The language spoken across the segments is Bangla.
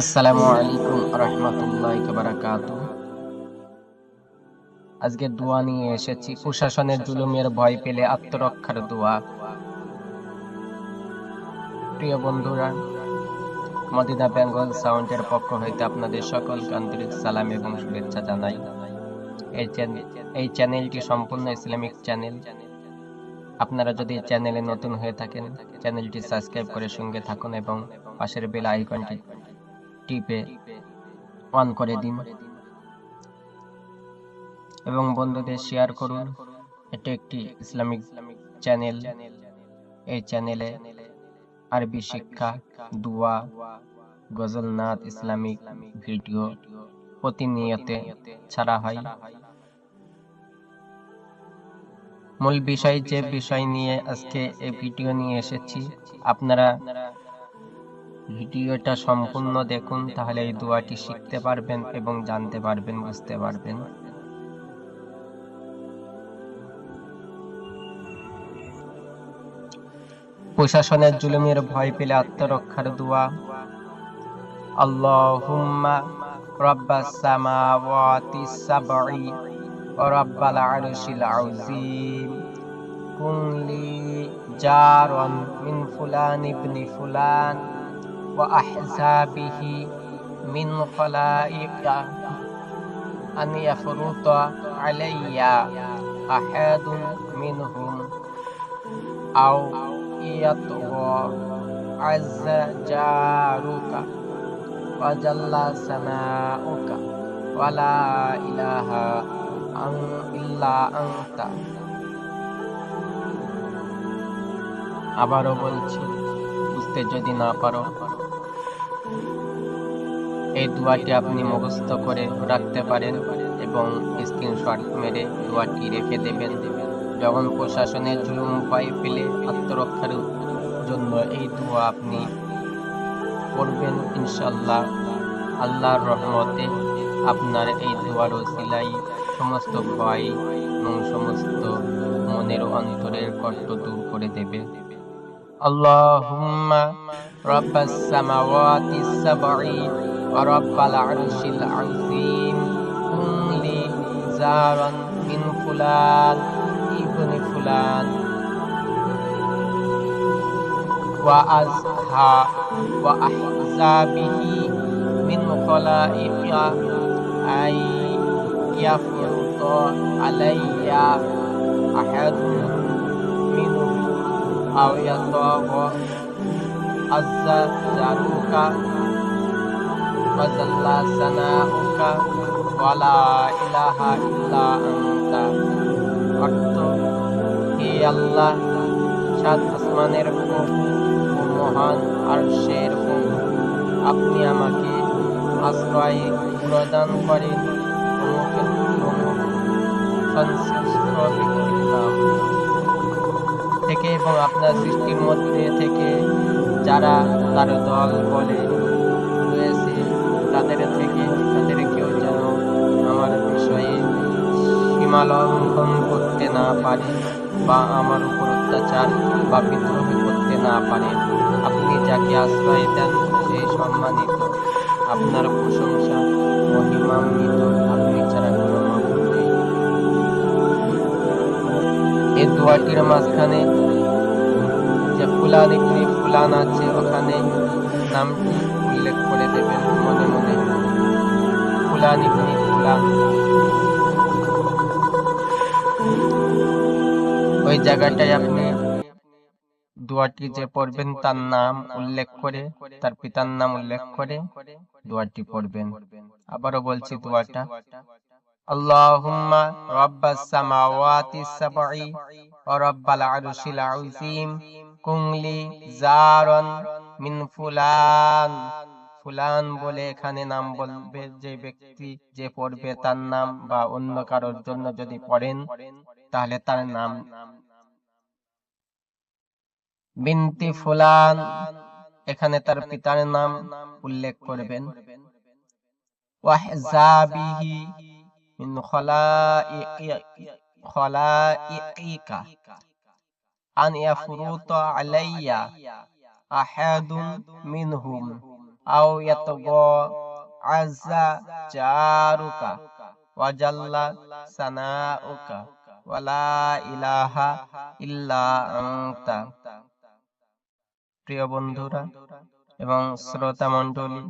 আসসালামু আলাইকুম রহমতুল্লাহ বারাকাত আজকে দোয়া নিয়ে এসেছি। প্রশাসনের জুলুমের ভয় পেলে আত্মরক্ষার দোয়া। প্রিয় বন্ধুরা, মদিনা বেঙ্গল সাউন্ডের পক্ষ হইতে আপনাদের সকলকে আন্তরিক সালাম এবং শুভেচ্ছা জানাই। এই চ্যানেল এই চ্যানেলটি সম্পূর্ণ ইসলামিক চ্যানেল। আপনারা যদি চ্যানেলে নতুন হয়ে থাকেন, চ্যানেলটি সাবস্ক্রাইব করে সঙ্গে থাকুন এবং পাশের বেল আইকনটি টিপে অন করে দিন। এবং বন্ধুদের শেয়ার করুন। এটা একটি ইসলামিক চ্যানেল এই চ্যানেলে আরবি শিক্ষা, দুয়া গজল নাথ ইসলামিক ভিডিও প্রতিনিয়তে ছাড়া হয়। মূল বিষয় যে বিষয় নিয়ে আজকে এই ভিডিও নিয়ে এসেছি, আপনারা ভিডিওটা সম্পূর্ণ দেখুন, তাহলে এই দোয়াটি শিখতে পারবেন এবং জানতে পারবেন, বুঝতে পারবেন। প্রশাসনের জুলুমের ভয় পেলে আত্মরক্ষার দোয়া। আল্লাহুম্মা রব্বাস সামাওয়াতি সাবঈ ওয়া রাব্বাল আরশিল আযীম। কুনলি জারান মিন ফুলান ইবনি ফুলান। وأحزابه من خلائق أن يفرط علي أحد منهم أو يطغى عز جارك وجل ثناؤك ولا إله إلا أنت আবারও বলছি বুঝতে যদি না পারো এই দোয়াটি আপনি মুখস্থ করে রাখতে পারেন এবং স্ক্রিনশট মেরে দোয়াটি রেখে দেবেন। যখন প্রশাসনের জুলুম উপায় পেলে আত্মরক্ষার জন্য এই দোয়া আপনি করবেন ইনশাল্লাহ আল্লাহর রহমতে আপনার এই দোয়ার সিলাই সমস্ত ভয় এবং সমস্ত মনের অন্তরের কষ্ট দূর করে দেবে। আল্লাহুম্মা রাব্বাস সামাওয়াতি সাবঈ ورب العرش العظيم. كن لي زارا من فلان ابن فلان. وأزهى وأحزابه من خلائق أن يفرط علي أحد منهم أو يطغى عز جارك وجل ثناؤك ولا إله إلا أنت অর্থ হে আল্লাহ সাত আসমানের প্রভু ও মহান আরশের প্রভু আপনি আমাকে আশ্রয় প্রদান করেন অমুকের অমুক সংশ্লিষ্ট ব্যক্তির নাম থেকে এবং আপনার সৃষ্টির মধ্যে থেকে যারা তার দল বলে রয়েছে তাদের থেকে, তাদের কেউ যেন আমার বিষয়ে সীমা লঙ্ঘন করতে না পারে বা আমার উপর অত্যাচার বা বিদ্রোহ করতে না পারে। আপনি যাকে আশ্রয় দেন সেই সম্মানিত। আপনার প্রশংসা মহিমান্বিত। আপনি ছাড়া কোনো এই দোয়াটির মাঝখানে যে ফুলান ইবনি ফুলান আছে, ওখানে নামটি উল্লেখ করে দেবেন মনে মনে। ফুলান ইবনি ফুলান ওই জায়গাটায় আপনি দোয়াটি যে পড়বেন, তার নাম উল্লেখ করে, তার পিতার নাম উল্লেখ করে দোয়াটি পড়বেন। আবারও বলছি দোয়াটা আল্লাহুম্মা রাব্বাস সামাওয়াতি সাবঈ ওয়া রাব্বাল আরশিল আযীম। কুংলি জারান মিন ফুলান। ফুলান বলে এখানে নাম বলবে যে ব্যক্তি যে পড়বে তার নাম বা অন্য কারোর জন্য যদি পড়েন, তাহলে তার নাম। বিনতি ফুলান, এখানে তার পিতার নাম উল্লেখ করবেন। ওয়াহজাবিহি মিন খলাইকা আন ইয়াফরুতা আলাইয়া আহাদুন মিনহুম। আও ইয়াতগা আযা জারুকা ওয়াজাল্লা সানাউকা ওয়ালা ইলাহা ইল্লা আনতা। প্রিয় বন্ধুরা এবং শ্রোতা মণ্ডলী,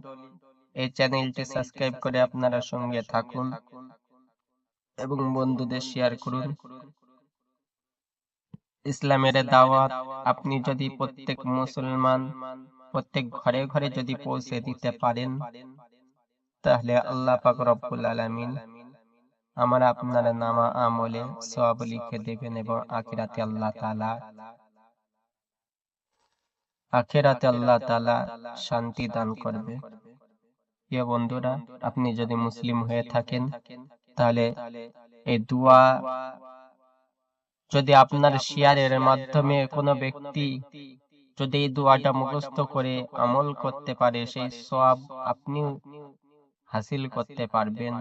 এই চ্যানেলটি সাবস্ক্রাইব করে আপনারা সঙ্গে থাকুন এবং বন্ধুদের শেয়ার করুন। ইসলামের দাওয়াত, আপনি যদি প্রত্যেক মুসলমান প্রত্যেক ঘরে ঘরে যদি পৌঁছে দিতে পারেন, তাহলে আল্লাহ পাক রব্বুল আলামিন আমার আপনার নামা আমলে সব লিখে দেবেন এবং আখিরাতে আল্লাহ তাআলা আখিরাতে আল্লাহ তাআলা শান্তি দান করবে। প্রিয় বন্ধুরা, আপনি যদি মুসলিম হয়ে থাকেন, তাহলে এই দোয়া যদি আপনার শেয়ারের মাধ্যমে কোনো ব্যক্তি যদি এই দোয়াটা মুখস্থ করে আমল করতে পারে সেই সব আপনি হাসিল করতে পারবেন।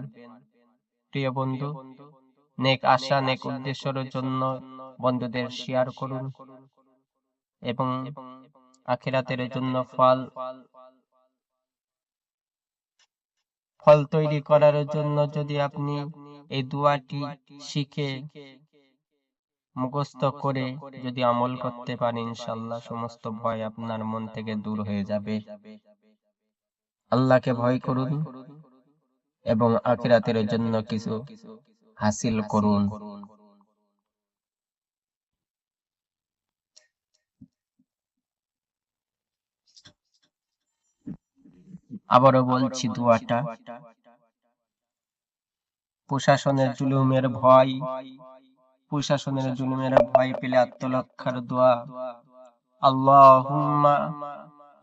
প্রিয় বন্ধু নেক আশা নেক উদ্দেশ্যের জন্য বন্ধুদের শেয়ার করুন এবং আখিরাতের জন্য ফল ফল তৈরি করার জন্য যদি আপনি এই দুয়াটি শিখে মুখস্থ করে যদি আমল করতে পারেন ইনশাল্লাহ সমস্ত ভয় আপনার মন থেকে দূর হয়ে যাবে। আল্লাহকে ভয় করুন এবং আখিরাতের জন্য কিছু হাসিল করুন। আবারও বলছি দুয়াটা। প্রশাসনের জুলুমের ভয় প্রশাসনের জুলুমের ভয় পেলে আত্মরক্ষার দোয়া। আল্লাহুম্মা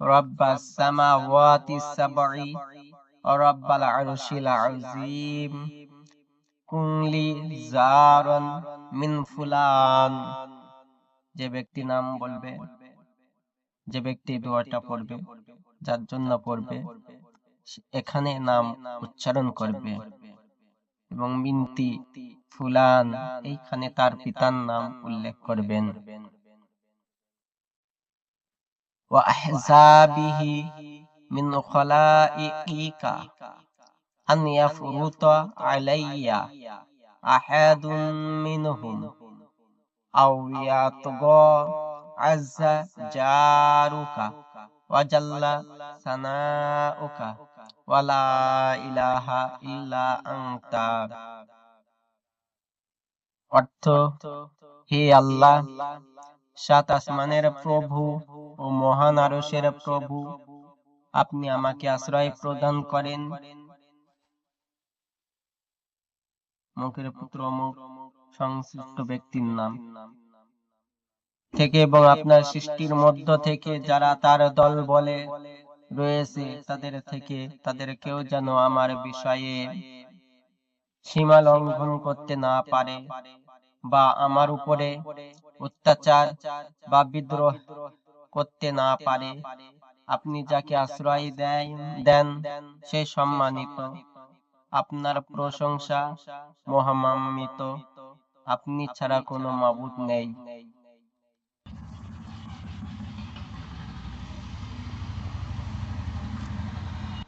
রাব্বাস সামাওয়াতি সাবঈ ওয়া রাব্বাল আরশিল আযীম। কুনলি জারান মিন ফুলান। যে ব্যক্তি নাম বলবে, যে ব্যক্তি দোয়াটা পড়বে, যার জন্য পড়বে, এখানে নাম উচ্চারণ করবে। এবং মিনতি ফুলান এইখানে তার পিতার নাম উল্লেখ করবেন وأحزابه من خلائقك أن يفرط علي أحد منهم أو يطغى عز جارك وجل ثناؤك অর্থ, হে আল্লাহ, সাত আসমানের প্রভু ও মহান আরসের প্রভু, আপনি আমাকে আশ্রয় প্রদান করেন। মুখের পুত্র মুখ সংশ্লিষ্ট ব্যক্তির নাম। থেকে এবং আপনার সৃষ্টির মধ্য থেকে যারা তার দল বলে রয়েছে তাদের থেকে তাদের কেউ যেন আমার বিষয়ে সীমা লঙ্ঘন করতে না পারে বা আমার উপরে অত্যাচার বা বিদ্রোহ করতে না পারে। আপনি যাকে আশ্রয় দেন সে সম্মানিত। আপনার প্রশংসা মহামান্বিত। আপনি ছাড়া কোনো মাবুদ নেই।